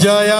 জয়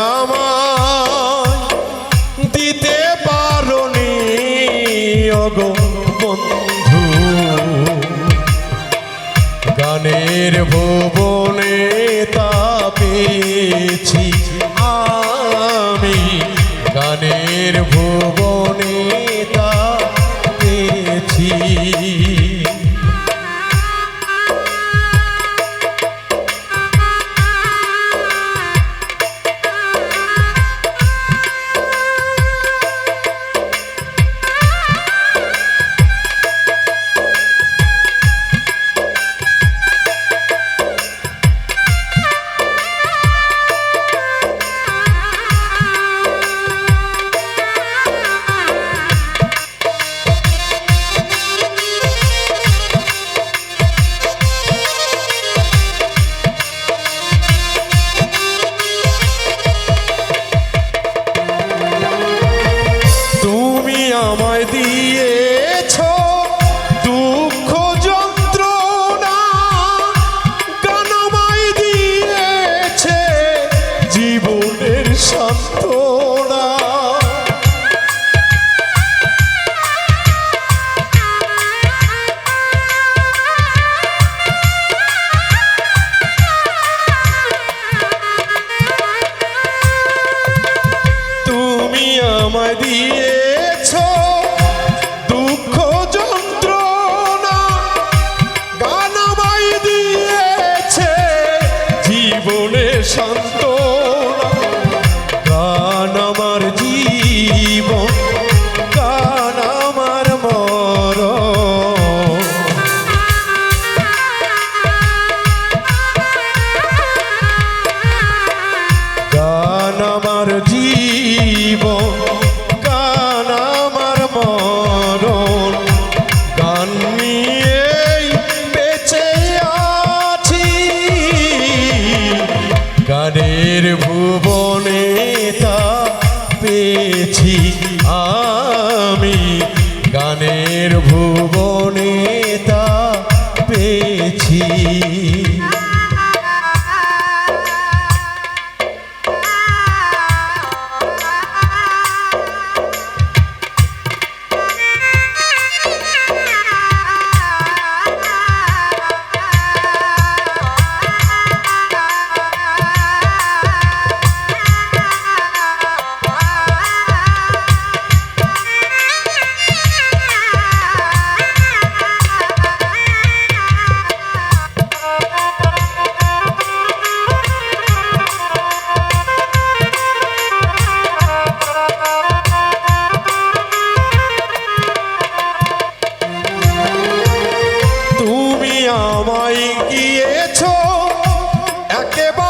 সন্ত দিয়েছ। একেবারে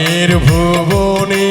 মনের ভুবনে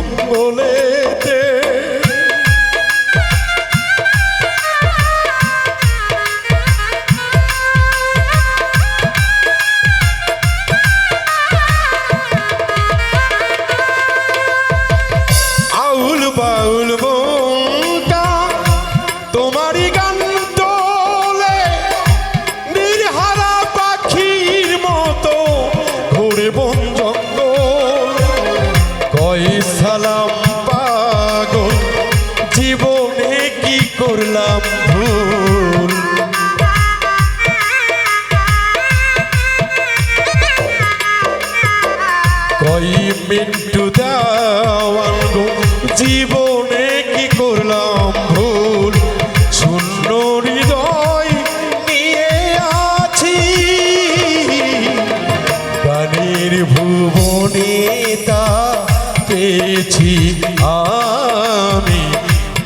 মঙ্গলেতে হয় সালাম পাগল। জীবনে কি করলাম ভুল? কই মিন্টু দাওয়ান জীবন পেয়েছি আমি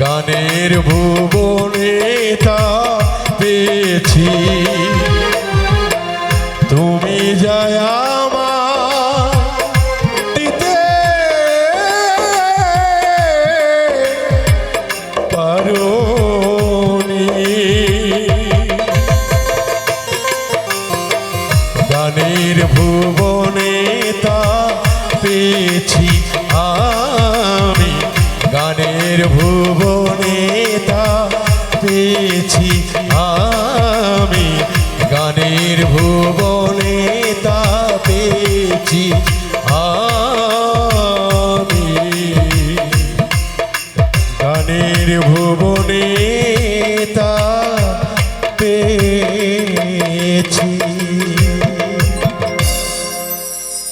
গানের ভুবনে তা পেয়েছি। তুমি যায় গানের ভুবনে তা পেয়েছি। গানের